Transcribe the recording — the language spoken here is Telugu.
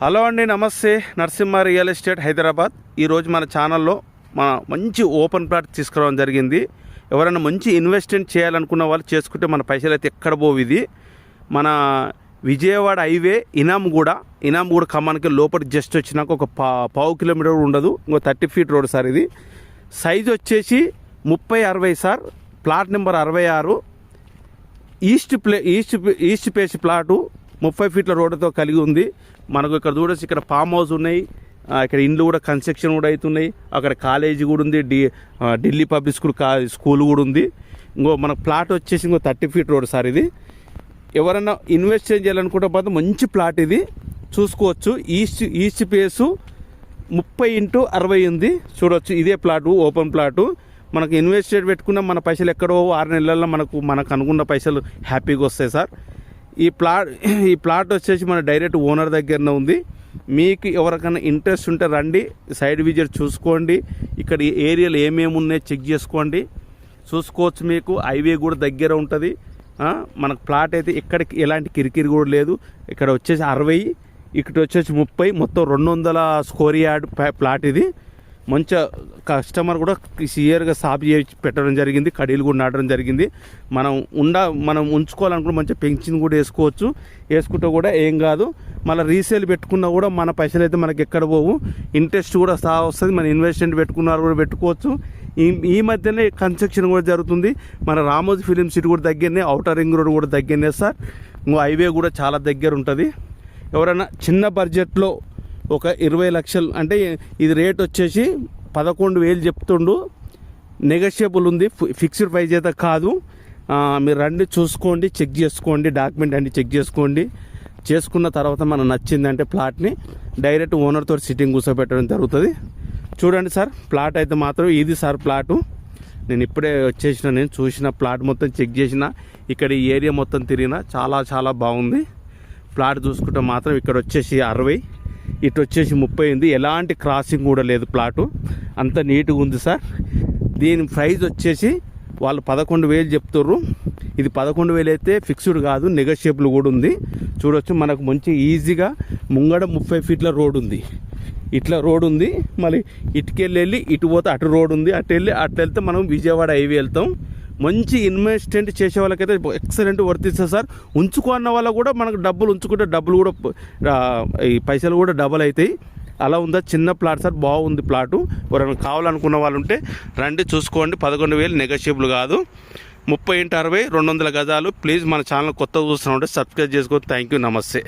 హలో అండి నమస్తే. Narasimha real estate Hyderabad. ఈరోజు మన ఛానల్లో మన మంచి ఓపెన్ ప్లాట్ తీసుకురావడం జరిగింది. ఎవరైనా మంచి ఇన్వెస్ట్మెంట్ చేయాలనుకున్న వాళ్ళు చేసుకుంటే మన పైసలు అయితే ఎక్కడ పోవు ఇది. మన విజయవాడ హైవే ఇనాంగూడ ఇనాంగూడ ఖమ్మానికి లోపల జస్ట్ వచ్చినాక ఒక పా పావు కిలోమీటర్ ఉండదు. ఇంకో థర్టీ ఫీట్ రోడ్ సార్ ఇది. సైజ్ వచ్చేసి ముప్పై అరవై సార్. ప్లాట్ నెంబర్ అరవై ఆరు. East play east east face plot ముప్పై ఫీట్ల రోడ్డుతో కలిగి ఉంది. మనకు ఇక్కడ చూడొచ్చు ఇక్కడ ఫామ్ హౌస్ ఉన్నాయి. ఇక్కడ ఇండ్లు కూడా కన్స్ట్రక్షన్ కూడా అవుతున్నాయి. అక్కడ కాలేజీ కూడా ఉంది. డి ఢిల్లీ పబ్లిక్ స్కూల్ కా స్కూల్ కూడా ఉంది. ఇంకో మన ప్లాట్ వచ్చేసి ఇంకో థర్టీ ఫీట్ రోడ్ సార్ ఇది. ఎవరైనా ఇన్వెస్ట్ చేయాలనుకుంటే పోతే మంచి ప్లాట్ ఇది. చూసుకోవచ్చు. ఈస్ట్ ఈస్ట్ ప్లేసు ముప్పై ఇంటూ అరవై ఉంది. చూడవచ్చు ఇదే ప్లాటు ఓపెన్ ప్లాటు. మనకు ఇన్వెస్టెడ్ పెట్టుకున్న మన పైసలు ఎక్కడో ఆరు నెలల్లో మనకు మనకు అనుకున్న పైసలు హ్యాపీగా వస్తాయి సార్. ఈ ప్లాట్ ఈ ప్లాట్ వచ్చేసి మన డైరెక్ట్ ఓనర్ దగ్గరనే ఉంది. మీకు ఎవరికైనా ఇంట్రెస్ట్ ఉంటే రండి సైడ్ విజిట్ చూసుకోండి ఇక్కడ ఈ ఏమేమి ఉన్నాయో చెక్ చేసుకోండి. చూసుకోవచ్చు మీకు హైవే కూడా దగ్గర ఉంటుంది. మనకు ప్లాట్ అయితే ఎక్కడికి ఎలాంటి కిరికిరి కూడా లేదు. ఇక్కడ వచ్చేసి అరవై ఇక్కడ వచ్చేసి ముప్పై మొత్తం రెండు వందల స్కోర్ యార్డ్ ప్లాట్ ఇది. మంచిగా కస్టమర్ కూడా క్లియర్గా సాఫ్ చేసి పెట్టడం జరిగింది కడీలు కూడా నాటడం జరిగింది. మనం ఉండ మనం ఉంచుకోవాలనుకుంటే మంచిగా పెన్షన్ కూడా వేసుకోవచ్చు. వేసుకుంటే కూడా ఏం కాదు. మళ్ళీ రీసేల్ పెట్టుకున్నా కూడా మన పైసలు అయితే మనకి ఎక్కడ పోవు. ఇంట్రెస్ట్ కూడా సా వస్తుంది. మన ఇన్వెస్ట్మెంట్ పెట్టుకున్నారు కూడా పెట్టుకోవచ్చు. ఈ ఈ మధ్యనే కన్స్ట్రక్షన్ కూడా జరుగుతుంది. మన రామోజీ ఫిలిం సిటీ కూడా దగ్గరనే అవుటర్ రింగ్ రోడ్ కూడా దగ్గరనే సార్. ఇంకో హైవే కూడా చాలా దగ్గర ఉంటుంది. ఎవరైనా చిన్న బడ్జెట్లో ఒక ఇరవై లక్షలు అంటే ఇది రేట్ వచ్చేసి పదకొండు వేలు చెప్తుండు. నెగోషియబుల్ ఉంది ఫిక్స్డ్ ప్రైజ్ అయితే కాదు. మీరు రండి చూసుకోండి చెక్ చేసుకోండి డాక్యుమెంట్ అన్ని చెక్ చేసుకోండి. చేసుకున్న తర్వాత మనకు నచ్చిందంటే ప్లాట్ని డైరెక్ట్ ఓనర్తో సిట్టింగ్ కూర్చోబెట్టడం జరుగుతుంది. చూడండి సార్ ప్లాట్ అయితే మాత్రం ఇది సార్ ప్లాటు నేను ఇప్పుడే వచ్చేసిన నేను చూసిన ప్లాట్ మొత్తం చెక్ చేసిన. ఇక్కడ ఈ ఏరియా మొత్తం తిరిగిన చాలా చాలా బాగుంది. ప్లాట్ చూసుకుంటే మాత్రం ఇక్కడ వచ్చేసి అరవై. ఇటు వచ్చేసి ముప్పై ఉంది ఎలాంటి క్రాసింగ్ కూడా లేదు ప్లాటు అంత నీట్గా ఉంది సార్. దీని ప్రైజ్ వచ్చేసి వాళ్ళు పదకొండు వేలు చెప్తుర్రు. ఇది పదకొండు వేలు అయితే ఫిక్స్డ్ కాదు నెగోషియబుల్ కూడా ఉంది. చూడొచ్చు మనకు మంచి ఈజీగా ముంగడ ముప్పై ఫీట్ల రోడ్ ఉంది. ఇట్లా రోడ్ ఉంది. మళ్ళీ ఇటుకెళ్ళి వెళ్ళి ఇటు పోతే అటు రోడ్ ఉంది. అటు వెళ్ళి అటు వెళ్తే మనం విజయవాడ హైవే వెళ్తాం. మంచి ఇన్వెస్ట్మెంట్ చేసే వాళ్ళకైతే ఎక్సలెంట్ వర్తిస్తుంది సార్. ఉంచుకున్న వాళ్ళ కూడా మనకు డబ్బులు ఉంచుకుంటే డబ్బులు కూడా ఈ పైసలు కూడా డబల్ అవుతాయి. అలా ఉందా? చిన్న ప్లాట్ సార్ బాగుంది ప్లాటు ఎవరైనా కావాలనుకున్న వాళ్ళు ఉంటే రండి చూసుకోండి. పదకొండు వేలు నెగోషియబుల్ కాదు. ముప్పై ఇంటి అరవై రెండు వందల గజాలు. ప్లీజ్ మన ఛానల్ కొత్త చూస్తున్నా ఉంటే సబ్స్క్రైబ్ చేసుకోండి థ్యాంక్ యూ నమస్తే